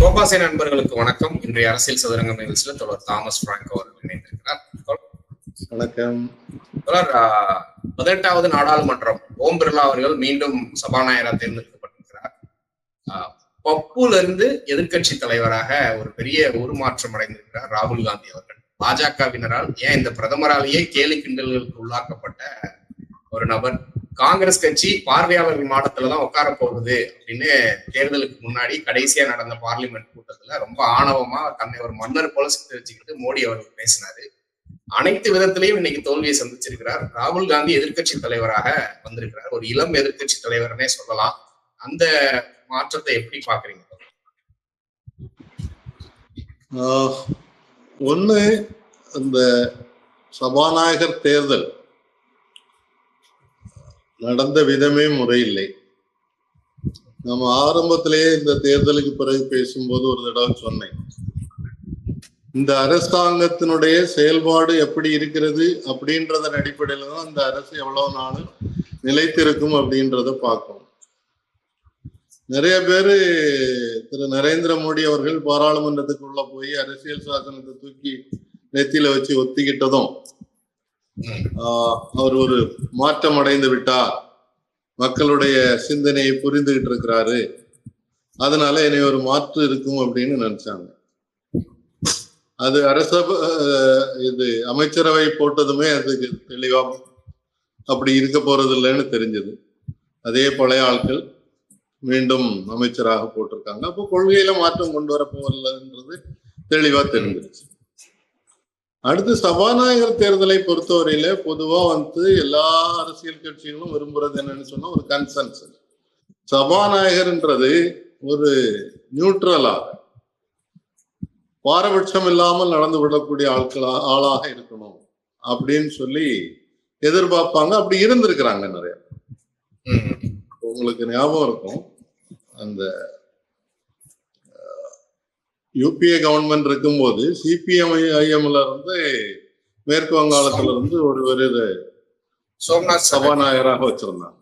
கோபாசை நண்பர்களுக்கு வணக்கம். இன்றைய அரசியல் சதுரங்க நிகழ்ச்சியில் தொடர் தாமஸ் பிராங்க் அவர்கள் இணைந்திருக்கிறார். வணக்கம். தொடர் பதினெட்டாவது நாடாளுமன்றம் ஓம் பிர்லா அவர்கள் மீண்டும் சபாநாயகராக தேர்ந்தெடுக்கப்பட்டிருக்கிறார். ஆஹ், பப்புல இருந்து எதிர்க்கட்சி தலைவராக ஒரு பெரிய உருமாற்றம் அடைந்திருக்கிறார் ராகுல் காந்தி அவர்கள். பாஜகவினரால் ஏன் இந்த பிரதமராலேயே கேலி கிண்டல்களுக்கு உள்ளாக்கப்பட்ட ஒரு நபர் காங்கிரஸ் கட்சி பார்வையாளர்கள் மாடத்துல தான் உட்கார போகுது அப்படின்னு தேர்தலுக்கு முன்னாடி கடைசியா நடந்த பார்லிமெண்ட் கூட்டத்துல ரொம்ப ஆணவமா தன்னை ஒரு மன்னர் போல சித்து வச்சுக்கிட்டு மோடி அவர்கள் பேசினாரு. அனைத்து விதத்திலையும் இன்னைக்கு தோல்வியை சந்திச்சிருக்கிறார். ராகுல் காந்தி எதிர்க்கட்சி தலைவராக வந்திருக்கிறார். ஒரு இளம் எதிர்க்கட்சி தலைவர்னே சொல்லலாம். அந்த மாற்றத்தை எப்படி பாக்குறீங்க ஒன்னு ஒண்ணு அந்த சபாநாயகர் தேர்தல் நடந்த விதமே முறையில்லை. நம்ம ஆரம்பத்திலேயே இந்த தேர்தலுக்கு பிறகு பேசும்போது ஒரு தடவை சொன்னேன். இந்த அரசாங்கத்தினுடைய செயல்பாடு எப்படி இருக்கிறது அப்படின்றதன் அடிப்படையில தான் இந்த அரசு எவ்வளவு நாள் நிலைத்திருக்கும் அப்படின்றத பார்க்கணும். நிறைய பேரு திரு நரேந்திர மோடி அவர்கள் பாராளுமன்றத்துக்குள்ள போய் அரசியல் சாசனத்தை தூக்கி நெத்தியில வச்சு ஒத்திக்கிட்டதும் அவர் ஒரு மாற்றம் அடைந்து விட்டார். மக்களுடைய சிந்தனையை புரிந்துகிட்டு இருக்கிறாரு. அதனால என்னை ஒரு மாற்று இருக்கும் அப்படின்னு நினைச்சாங்க. அது அரச இது அமைச்சரவை போட்டதுமே அதுக்கு தெளிவா அப்படி இருக்க போறது இல்லைன்னு தெரிஞ்சது. அதே பழைய ஆட்கள் மீண்டும் அமைச்சராக போட்டிருக்காங்க. அப்போ கொள்கையில மாற்றம் கொண்டு வர போவதில்லைன்றது தெளிவா தெரிஞ்சிருச்சு. அடுத்து சபாநாயகர் தேர்தலை பொறுத்தவரையில பொதுவா வந்து எல்லா அரசியல் கட்சிகளும் விரும்புறது என்னன்னு சொன்னா ஒரு கன்சென்சஸ் சபாநாயகர்ன்றது ஒரு நியூட்ரலா பாரபட்சம் இல்லாமல் நடந்து விடக்கூடிய ஆட்களா ஆளாக இருக்கணும் அப்படின்னு சொல்லி எதிர்பார்ப்பாங்க. அப்படி இருந்திருக்கிறாங்க நிறைய உங்களுக்கு ஞாபகம் இருக்கும். அந்த யூபிஏ கவர்மெண்ட் இருக்கும்போது சிபிஎம் ஐஎம்ல இருந்து மேற்கு வங்காளத்துல இருந்து ஒரு ஒரு சோம்நாத் சபா சபாநாயகராக வச்சிருந்தாங்க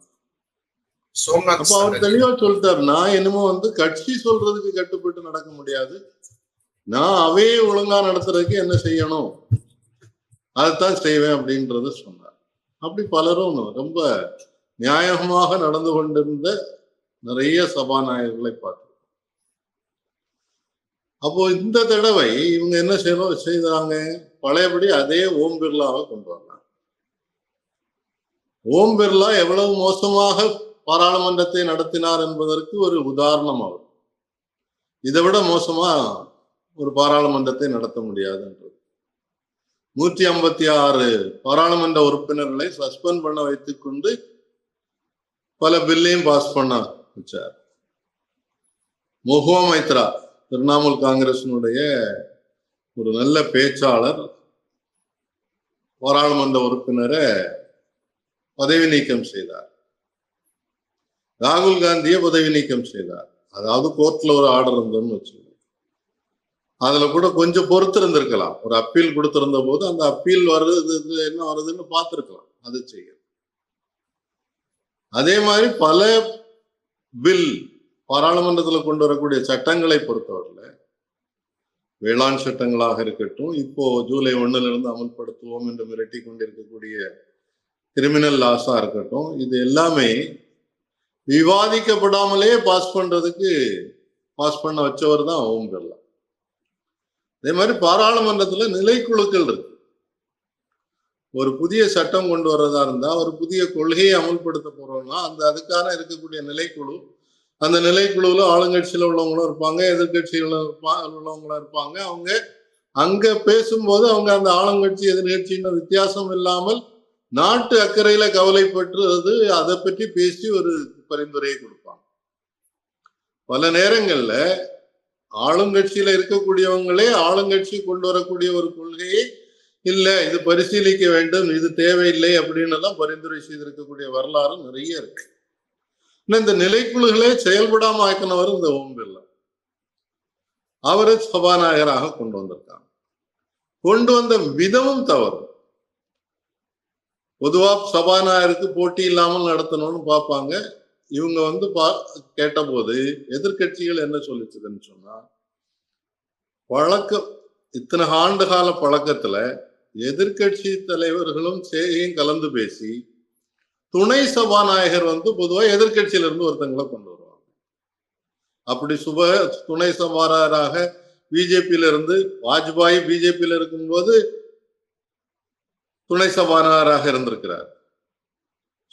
சோம்நாத் அப்ப அவர். தெளிவா சொல்லிட்டாரு நான் என்னமோ வந்து கட்சி சொல்றதுக்கு கட்டுப்பட்டு நடக்க முடியாது. நான் அவையை ஒழுங்கா நடத்துறதுக்கு என்ன செய்யணும்? அதைத்தான் செய்வேன் அப்படின்றத சொன்னார். அப்படி பலரும் ரொம்ப நியாயமாக நடந்து கொண்டிருந்த நிறைய சபாநாயகர்களை பார்த்தோம் அப்போ இந்த தடவை இவங்க என்ன செய்யணும் செய்தாங்க பழையபடி அதே ஓம் பிர்லாவை கொண்டு வந்தாங்க ஓம் பிர்லா எவ்வளவு மோசமாக பாராளுமன்றத்தை நடத்தினார் என்பதற்கு ஒரு உதாரணம் அவர். இதை விட மோசமா ஒரு பாராளுமன்றத்தை நடத்த முடியாதுன்றது. நூற்றி ஐம்பத்தி ஆறு பாராளுமன்ற உறுப்பினர்களை சஸ்பெண்ட் பண்ண வைத்துக் கொண்டு பல பில்லையும் பாஸ் பண்ண வச்சார். மொஹுவா மைத்ரா திரிணாமுல் காங்கிரசினுடைய ஒரு நல்ல பேச்சாளர் பாராளுமன்ற உறுப்பினரை பதவி நீக்கம் செய்தார். ராகுல் காந்தியை பதவி நீக்கம் செய்தார். அதாவது கோர்ட்ல ஒரு ஆர்டர் இருந்ததுன்னு வச்சுக்கோங்க. அதுல கூட கொஞ்சம் பொறுத்து இருந்திருக்கலாம் ஒரு அப்பீல் கொடுத்திருந்த போது அந்த அப்பீல் வர்றது இது என்ன வருதுன்னு பார்த்திருக்கலாம். அது செய்ய அதே மாதிரி பல பில் பாராளுமன்றத்தில் கொண்டு வரக்கூடிய சட்டங்களை பொறுத்தவரையில வேளாண் சட்டங்களாக இருக்கட்டும் இப்போ ஜூலை ஒண்ணுல இருந்து அமல்படுத்துவோம் என்று மிரட்டி கொண்டிருக்கக்கூடிய கிரிமினல் லாஸா இருக்கட்டும் இது எல்லாமே விவாதிக்கப்படாமலே பாஸ் பண்றதுக்கு பாஸ் பண்ண வச்சவர் தான் ஓம் பிர்லா. அதே மாதிரி பாராளுமன்றத்துல நிலைக்குழுக்கள் இருக்கு. ஒரு புதிய சட்டம் கொண்டு வர்றதா இருந்தா ஒரு புதிய கொள்கையை அமல்படுத்த போறோம்னா அந்த அதுக்கான இருக்கக்கூடிய நிலைக்குழு அந்த நிலைக்குழுவுல ஆளுங்கட்சியில உள்ளவங்களும் இருப்பாங்க எதிர்கட்சியில இருப்பா- உள்ளவங்களும் இருப்பாங்க. அவங்க அங்க பேசும்போது அவங்க அந்த ஆளுங்கட்சி எதிர்கட்சின்னு வித்தியாசம் இல்லாமல் நாட்டு அக்கறையில கவலைப்பட்டுறது அதை பற்றி பேசி ஒரு பரிந்துரையை கொடுப்பாங்க. பல நேரங்கள்ல ஆளுங்கட்சியில இருக்கக்கூடியவங்களே ஆளுங்கட்சி கொண்டு வரக்கூடிய ஒரு கொள்கையை இல்ல இது பரிசீலிக்க வேண்டும் இது தேவையில்லை அப்படின்னு எல்லாம் பரிந்துரை செய்திருக்கக்கூடிய வரலாறு நிறைய இருக்கு. இந்த நிலைக்குழுகளே செயல்படாம ஆக்கினவர் இந்த ஓம் பிர்லா அவரை சபாநாயகராக கொண்டு வந்திருக்காங்க. கொண்டு வந்த விதமும் தவறு. பொதுவா சபாநாயகருக்கு போட்டி இல்லாமல் நடத்தணும்னு பார்ப்பாங்க. இவங்க வந்து பா கேட்டபோது எதிர்க்கட்சிகள் என்ன சொல்லிச்சுதுன்னு சொன்னா பழக்கம் இத்தனை ஆண்டு கால பழக்கத்துல எதிர்க்கட்சி தலைவர்களும் சேயும் கலந்து பேசி துணை சபாநாயகர் வந்து பொதுவா எதிர்க்கட்சியில இருந்து ஒருத்தங்களை கொண்டு வருவாங்க. அப்படி சுப துணை சபாநாயகராக பிஜேபியில இருந்து வாஜ்பாய் பிஜேபியில இருக்கும்போது துணை சபாநாயகராக இருந்திருக்கிறார்.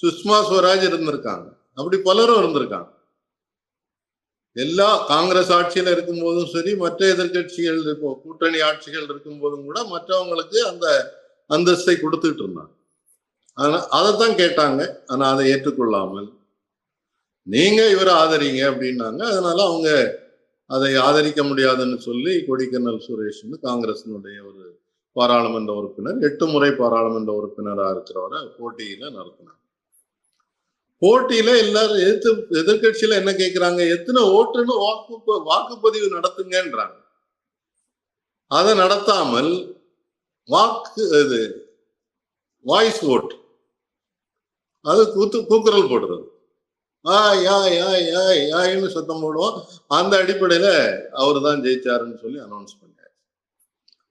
சுஷ்மா ஸ்வராஜ் இருந்திருக்காங்க. அப்படி பலரும் இருந்திருக்காங்க. எல்லா காங்கிரஸ் ஆட்சியில இருக்கும்போதும் சரி மற்ற எதிர்க்கட்சிகள் இப்போ கூட்டணி ஆட்சிகள் இருக்கும் போதும் கூட மற்றவங்களுக்கு அந்த அந்தஸ்தை கொடுத்துட்டு இருந்தாங்க. ஆனா அதைத்தான் கேட்டாங்க. ஆனா அதை ஏற்றுக்கொள்ளாமல். நீங்க இவரை ஆதரிங்க அப்படின்னாங்க. அதனால அவங்க அதை ஆதரிக்க முடியாதுன்னு சொல்லி கொடிக்கண்ணல் சுரேஷ்னு காங்கிரசினுடைய ஒரு பாராளுமன்ற உறுப்பினர் எட்டு முறை பாராளுமன்ற உறுப்பினராக இருக்கிறவரை போட்டியில நடத்தினாங்க. போட்டியில எல்லாரும் எதிர்த்து எதிர்கட்சியில என்ன கேட்கிறாங்க எத்தனை ஓட்டுன்னு வாக்கு வாக்குப்பதிவு நடத்துங்கன்றாங்க. அதை நடத்தாமல் வாக்கு இது வாய்ஸ் ஓட் அது கூத்து கூக்குரல் போடுறது. ஆ யா யா யா யாயின்னு சத்தம் போடுவோம். அந்த அடிப்படையில அவர் தான் ஜெயிச்சாருன்னு சொல்லி அனௌன்ஸ் பண்ணார்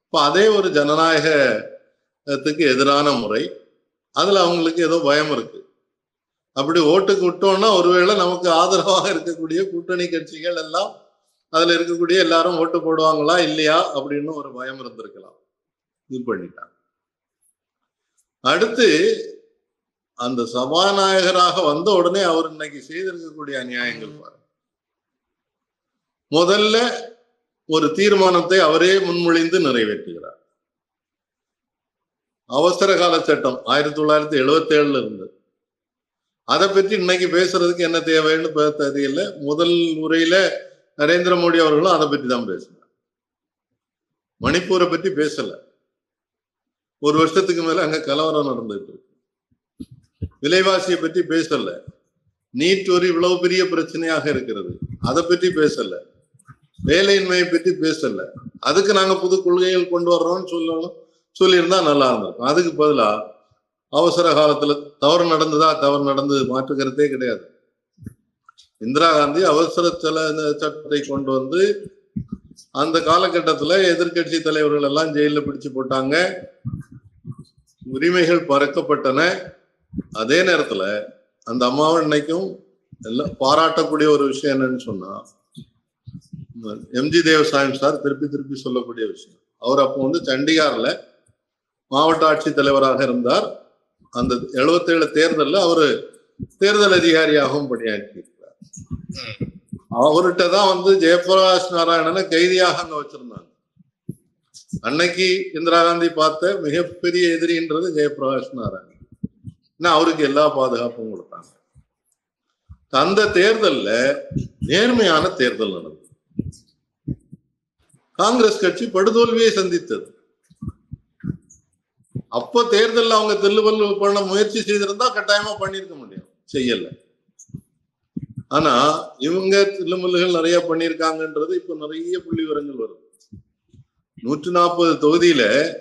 இப்போ அதே ஒரு ஜனநாயகத்துக்கு எதிரான முறை அதுல அவங்களுக்கு ஏதோ பயம் இருக்கு. அப்படி ஓட்டுக்கு விட்டோம்னா ஒருவேளை நமக்கு ஆதரவாக இருக்கக்கூடிய கூட்டணி கட்சிகள் எல்லாம் அதுல இருக்கக்கூடிய எல்லாரும் ஓட்டு போடுவாங்களா இல்லையா அப்படின்னு ஒரு பயம் இருந்திருக்கலாம். இது பண்ணிட்டாங்க. அடுத்து அந்த சபாநாயகராக வந்த உடனே அவர் இன்னைக்கு செய்திருக்கக்கூடிய அநியாயங்கள் பாருங்க. முதல்ல ஒரு தீர்மானத்தை அவரே முன்மொழிந்து நிறைவேற்றுகிறார். அவசர கால சட்டம் ஆயிரத்தி தொள்ளாயிரத்தி எழுவத்தி ஏழுல இருந்து அதை பற்றி இன்னைக்கு பேசுறதுக்கு என்ன தேவைன்னு தெரியல. முதல் உரையில நரேந்திர மோடி அவர்களும் அதை பற்றி தான் பேசினார். மணிப்பூரை பற்றி பேசல. ஒரு வருஷத்துக்கு மேல அங்க கலவரம் நடந்துட்டு இருக்கு. விலைவாசியை பற்றி பேசல. நீட் ஒரு இவ்வளவு பெரிய பிரச்சனையாக இருக்கிறது. அதை பற்றி பேசல. வேலையின்மையை பற்றி பேசல. அதுக்கு நாங்க புது கொள்கைகள் கொண்டு வர்றோம்னு சொல்லணும். சொல்லியிருந்தா நல்லா இருந்திருக்கும். அதுக்கு பதிலா அவசர காலத்துல தவறு நடந்ததா தவறு நடந்தது மாற்றுக்கிறதே கிடையாது. இந்திரா காந்தி அவசர செல சட்டத்தை கொண்டு வந்து அந்த காலகட்டத்துல எதிர்க்கட்சி தலைவர்கள் எல்லாம் ஜெயில பிடிச்சு போட்டாங்க. உரிமைகள் பறக்கப்பட்டன. அதே நேரத்துல அந்த அம்மாவை இன்னைக்கும் எல்லாம் பாராட்டக்கூடிய ஒரு விஷயம் என்னன்னு சொன்னா எம்ஜி தேவசாயம் சார் திருப்பி திருப்பி சொல்லக்கூடிய விஷயம். அவர் அப்போ வந்து சண்டிகார்ல மாவட்ட ஆட்சித்தலைவராக இருந்தார். அந்த எழுபத்தேழு தேர்தலில் அவரு தேர்தல் அதிகாரியாகவும் பணியாற்றி இருக்கிறார் அவர்கிட்ட தான் வந்து ஜெயபிரகாஷ் நாராயணனை கைதியாக அங்க வச்சிருந்தாங்க. அன்னைக்கு இந்திரா காந்தி பார்த்த மிகப்பெரிய எதிரின்றது ஜெயபிரகாஷ் நாராயணன். ஏன்னா அவருக்கு எல்லா பாதுகாப்பும் கொடுத்தாங்க. அந்த தேர்தல்ல நேர்மையான தேர்தல் நடந்தது. காங்கிரஸ் கட்சி படுதோல்வியை சந்தித்தது. அப்ப தேர்தல் அவங்க தெல்லுபல்லு பண்ண முயற்சி செய்திருந்தா கட்டாயமா பண்ணிருக்க முடியும். செய்யல. ஆனா இவங்க தில்லுமுல்லுகள் நிறைய பண்ணியிருக்காங்கன்றது இப்ப நிறைய புள்ளி விவரங்கள் வருது. நூற்று நாற்பது தொகுதியில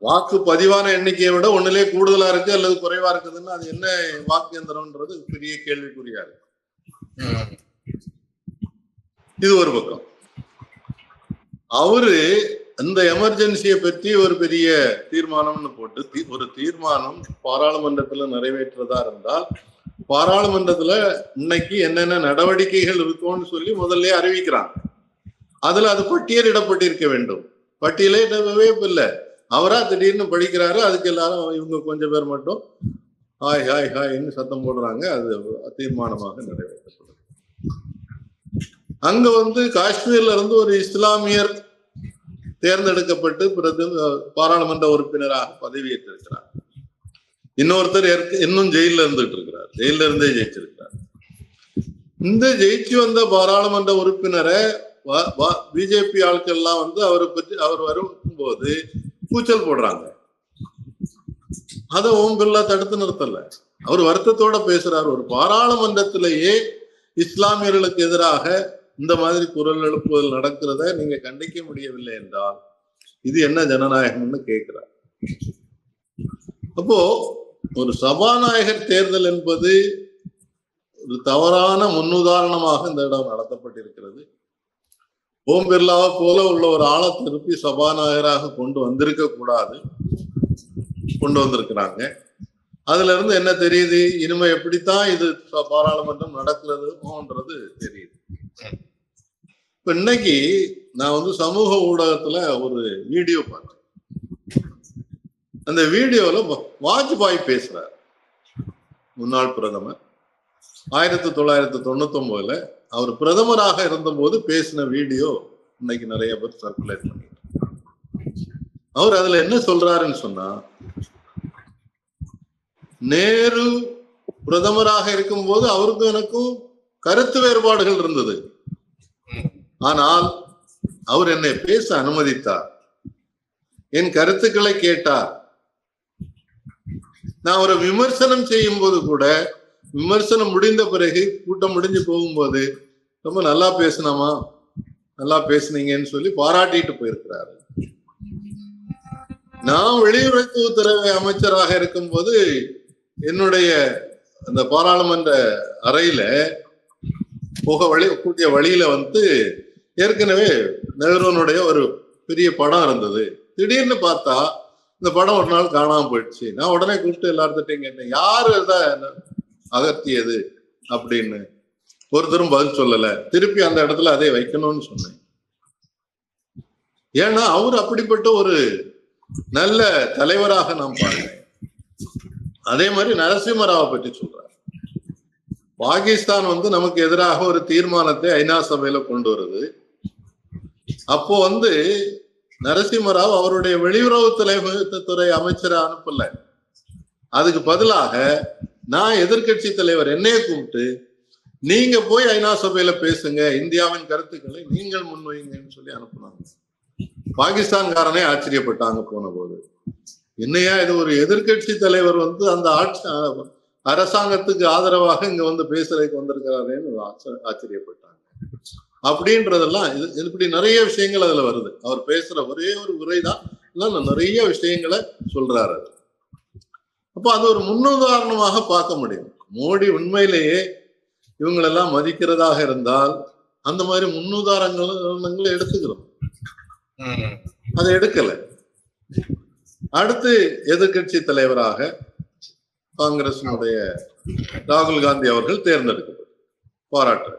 வாக்கு பதிவான எண்ணிக்கையை விட ஒண்ணுலயே கூடுதலா இருக்கு அல்லது குறைவா இருக்குதுன்னா அது என்ன வாக்கு எந்திரம்ன்றது பெரிய கேள்விக்குறியா இருக்கு. இது ஒரு பக்கம். அவரு அந்த எமர்ஜென்சியை பற்றி ஒரு பெரிய தீர்மானம்னு போட்டு தீ- ஒரு தீர்மானம் பாராளுமன்றத்துல நிறைவேற்றதா இருந்தால் பாராளுமன்றத்துல இன்னைக்கு என்னென்ன நடவடிக்கைகள் இருக்கும்னு சொல்லி முதல்ல அறிவிக்கிறாங்க. அதுல அது பட்டியலிடப்பட்டிருக்க வேண்டும். பட்டியலே இல்லை அவரா திடீர்னு படிக்கிறாரு அதுக்கு எல்லாரும் இவங்க கொஞ்சம் பேர் மட்டும் ஹாய் ஹாய் ஹாய்ன்னு சத்தம் போடுறாங்க. அது தீர்மானமாக நிறைவேற்றப்படுது அங்க வந்து காஷ்மீர்ல இருந்து ஒரு இஸ்லாமியர் தேர்ந்தெடுக்கப்பட்டு பிறகு பாராளுமன்ற உறுப்பினராக பதவியேற்றிருக்கிறார். இன்னொருத்தர் ஏற்க- இன்னும் ஜெயில இருந்துட்டு இருக்கிறார் ஜெயில இருந்தே ஜெயிச்சிருக்கிறார். இந்த ஜெயிச்சு வந்த பாராளுமன்ற உறுப்பினரை பிஜேபி ஆட்கள்லாம் எல்லாம் வந்து அவரை பற்றி அவர் வரும்போது கூச்சல் போடுறாங்க. அதை ஓம் பிர்லா தடுத்து நிறுத்தல. அவர் வருத்தத்தோட பேசுறாரு. ஒரு பாராளுமன்றத்திலேயே இஸ்லாமியர்களுக்கு எதிராக இந்த மாதிரி குரல் எழுப்புதல் நடக்கிறத நீங்க கண்டிக்க முடியவில்லை என்றால் இது என்ன ஜனநாயகம்னு கேட்கிறார். அப்போ ஒரு சபாநாயகர் தேர்தல் என்பது ஒரு தவறான முன்னுதாரணமாக இந்த இடம் நடத்தப்பட்டிருக்கிறது. ஓம் பிர்லாவை போல உள்ள ஒரு ஆளை திருப்பி சபாநாயகராக கொண்டு வந்திருக்க கூடாது. கொண்டு வந்திருக்கிறாங்க. அதுல இருந்து என்ன தெரியுது? இனிமே எப்படித்தான் இது பாராளுமன்றம் நடக்கிறதுன்றது தெரியுது. இப்ப இன்னைக்கு நான் வந்து சமூக ஊடகத்துல ஒரு வீடியோ பார்த்தேன். அந்த வீடியோல வாஜ்பாய் பேசுறார். முன்னாள் பிரதமர். ஆயிரத்தி தொள்ளாயிரத்தி தொண்ணூத்தி ஒன்பதுல அவர் பிரதமராக இருந்தபோது பேசின வீடியோ இன்னைக்கு நிறைய பேர் சர்க்குலேட் பண்ணிட்டு அவர் அதுல என்ன சொல்றாருன்னு சொன்னா நேரு பிரதமராக இருக்கும்போது அவருக்கும் எனக்கும் கருத்து வேறுபாடுகள் இருந்தது. ஆனால் அவர் என்னை பேச அனுமதித்தார். என் கருத்துக்களை கேட்டார். நான் ஒரு விமர்சனம் செய்யும் போது கூட விமர்சனம் முடிந்த பிறகு கூட்டம் முடிஞ்சு போகும்போது ரொம்ப நல்லா பேசினாமா நல்லா பேசுனீங்கன்னு சொல்லி பாராட்டிட்டு போயிருக்கிறாரு. நான் வெளியுறவுத்துறை அமைச்சராக இருக்கும்போது என்னுடைய அந்த பாராளுமன்ற அறையில போக வழி கூடிய வழியில வந்து ஏற்கனவே நெஹ்ருனுடைய ஒரு பெரிய படம் இருந்தது. திடீர்னு பார்த்தா இந்த படம் ஒரு நாள் காணாம போயிடுச்சு. நான் உடனே கூப்பிட்டு எல்லார்த்திட்டையும் கேட்டேன் யாரு இதை அகர்த்தியது அப்படின்னு ஒருத்தரும் பதில் சொல்லல. திருப்பி அந்த இடத்துல அதை வைக்கணும்னு சொன்னேன். ஏன்னா அவர் அப்படிப்பட்ட ஒரு நல்ல தலைவராக நாம் பாருங்க அதே மாதிரி நரசிம்மராவை பற்றி சொல்றார். பாகிஸ்தான் வந்து நமக்கு எதிராக ஒரு தீர்மானத்தை ஐநா சபையில கொண்டு வருது. அப்போ வந்து நரசிம்மராவ் அவருடைய வெளியுறவு துறை அமைச்சரை அனுப்பல. அதுக்கு பதிலாக நான் எதிர்க்கட்சி தலைவர் என்னைய கூப்பிட்டு நீங்க போய் ஐநா சபையில பேசுங்க இந்தியாவின் கருத்துக்களை நீங்கள் முன்வைங்கன்னு சொல்லி அனுப்புனாங்க. பாகிஸ்தான்காரனே ஆச்சரியப்பட்டாங்க போன போது என்னையா இது ஒரு எதிர்க்கட்சி தலைவர் வந்து அந்த ஆட்சி அரசாங்கத்துக்கு ஆதரவாக இங்க வந்து பேசுறதுக்கு வந்திருக்கிறாரேன்னு ஆச்சரியப்பட்டாங்க. அப்படின்றதெல்லாம் இது இப்படி நிறைய விஷயங்கள் அதுல வருது. அவர் பேசுற ஒரே ஒரு உரைதான். தான் நிறைய விஷயங்களை சொல்றாரு அப்ப அது ஒரு முன்னுதாரணமாக பார்க்க முடியும். மோடி உண்மையிலேயே இவங்களெல்லாம் மதிக்கிறதாக இருந்தால் அந்த மாதிரி முன்னுதாரணங்களை எடுத்துக்கிறோம். அதை எடுக்கல. அடுத்து எதிர்க்கட்சி தலைவராக காங்கிரசினுடைய ராகுல் காந்தி அவர்கள் தேர்ந்தெடுக்கப்பட்டார் பாராட்டு.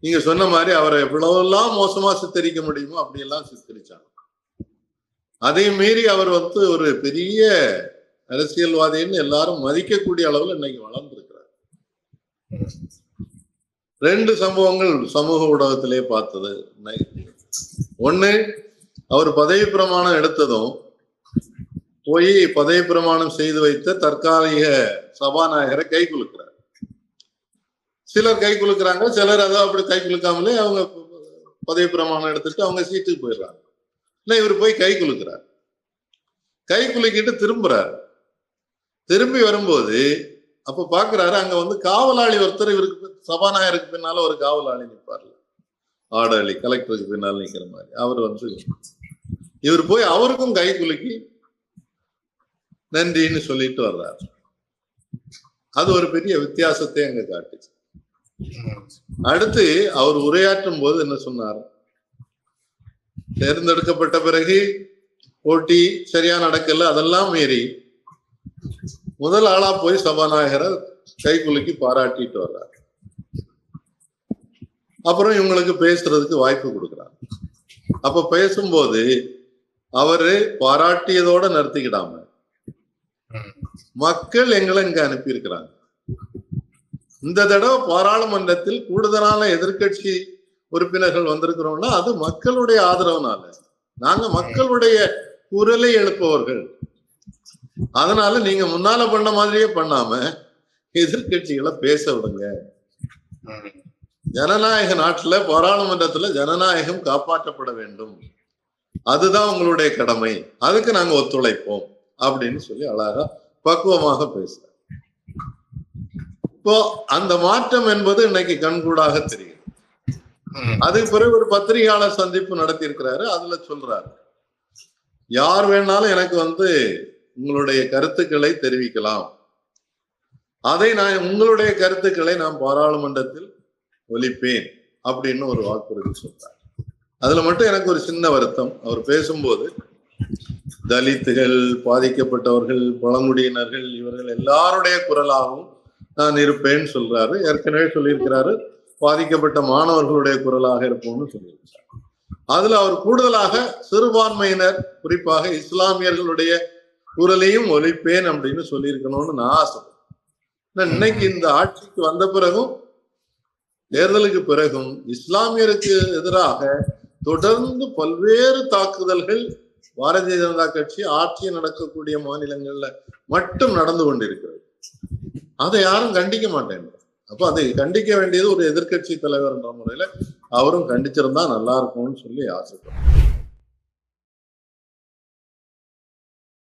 நீங்க சொன்ன மாதிரி அவரை எவ்வளவெல்லாம் மோசமா சித்தரிக்க முடியுமோ அப்படியெல்லாம் சித்தரிச்சாங்க. அதை மீறி அவர் வந்து ஒரு பெரிய அரசியல்வாதின்னு எல்லாரும் மதிக்கக்கூடிய அளவுல இன்னைக்கு வளர்ந்துருக்கிறார். ரெண்டு சம்பவங்கள் சமூக ஊடகத்திலே பார்த்தது. இன்னைக்கு. ஒண்ணு அவர் பதவி பிரமாணம் எடுத்ததும் போய் பதவி பிரமாணம் செய்து வைத்த தற்காலிக சபாநாயகரை கை குலுக்கிறார். சிலர் கை குலுக்கிறாங்க சிலர் அதை அப்படி கை குலுக்காமலே அவங்க பதவி பிரமாணம் எடுத்துட்டு அவங்க சீட்டுக்கு போயிடுறாங்க. இல்லை இவர் போய் கை குலுக்கிறார். கை குலுக்கிட்டு திரும்புறாரு. திரும்பி வரும்போது அப்ப பாக்குறாரு அங்க வந்து காவலாளி ஒருத்தர் இவருக்கு சபாநாயகருக்கு பின்னால ஒரு காவலாளி நிற்பார்ல ஆடாளி கலெக்டருக்கு பின்னால் நிக்கிற மாதிரி. அவர் வந்து இவர் போய் அவருக்கும் கை குலுக்கி நன்றின்னு சொல்லிட்டு வர்றாரு. அது ஒரு பெரிய வித்தியாசத்தை அங்க காட்டுச்சு. அடுத்து அவர் உரையாற்றும் போது என்ன சொன்னார்? தேர்ந்தெடுக்கப்பட்ட பிறகு போட்டி சரியா நடக்கல அதெல்லாம் மீறி முதல் ஆளா போய் சபாநாயகரை கைகுலுக்கி பாராட்டிட்டு வர்றாரு. அப்புறம் இவங்களுக்கு பேசுறதுக்கு வாய்ப்பு கொடுக்குறாங்க. அப்ப பேசும்போது அவரு பாராட்டியதோட நிறுத்திக்கிடாம மக்கள் எங்களை இங்க அனுப்பியிருக்கிறாங்க. இந்த தடவை பாராளுமன்றத்தில் கூடுதலான எதிர்க்கட்சி உறுப்பினர்கள் வந்திருக்கிறோம்னா அது மக்களுடைய ஆதரவுனால. நாங்க மக்களுடைய குரலை எழுப்பவர்கள். அதனால நீங்க முன்னால பண்ண மாதிரியே பண்ணாம எதிர்க்கட்சிகளை பேச விடுங்க. ஜனநாயக நாட்டுல பாராளுமன்றத்துல ஜனநாயகம் காப்பாற்றப்பட வேண்டும். அதுதான் உங்களுடைய கடமை. அதுக்கு நாங்க ஒத்துழைப்போம். அப்படின்னு சொல்லி அழகா பக்குவமாக பேசுறார். இப்போ அந்த மாற்றம் என்பது இன்னைக்கு கண்கூடாக தெரியும். அதுக்கு பிறகு ஒரு பத்திரிகையாளர் சந்திப்பு நடத்தி இருக்கிறாரு அதுல சொல்றாரு. யார் வேணாலும் எனக்கு வந்து உங்களுடைய கருத்துக்களை தெரிவிக்கலாம். அதை நான் உங்களுடைய கருத்துக்களை நான் பாராளுமன்றத்தில் ஒலிப்பேன் அப்படின்னு ஒரு வாக்குறுதி சொல்றார். அதுல மட்டும் எனக்கு ஒரு சின்ன வருத்தம். அவர் பேசும்போது தலித்துகள் பாதிக்கப்பட்டவர்கள் பழங்குடியினர்கள் இவர்கள் எல்லாருடைய குரலாகவும் நான் இருப்பேன்னு சொல்றாரு. ஏற்கனவே சொல்லியிருக்கிறாரு. பாதிக்கப்பட்ட மாணவர்களுடைய குரலாக இருப்போம்னு சொல்லியிருக்கிறார். அதுல அவர் கூடுதலாக சிறுபான்மையினர் குறிப்பாக இஸ்லாமியர்களுடைய குரலையும் ஒழிப்பேன் அப்படின்னு சொல்லியிருக்கணும்னு நான் ஆசைப்படுறேன். இன்னைக்கு இந்த ஆட்சிக்கு வந்த பிறகும் தேர்தலுக்கு பிறகும் இஸ்லாமியருக்கு எதிராக தொடர்ந்து பல்வேறு தாக்குதல்கள் பாரதிய ஜனதா கட்சி ஆட்சி நடக்கக்கூடிய மாநிலங்கள்ல மட்டும் நடந்து கொண்டிருக்கிறது. அதை யாரும் கண்டிக்க மாட்டேன். அப்ப அதை கண்டிக்க வேண்டியது ஒரு எதிர்க்கட்சி தலைவர் என்ற முறையில அவரும் கண்டிச்சிருந்தா நல்லா இருக்கும்னு சொல்லி ஆசைப்படுறேன்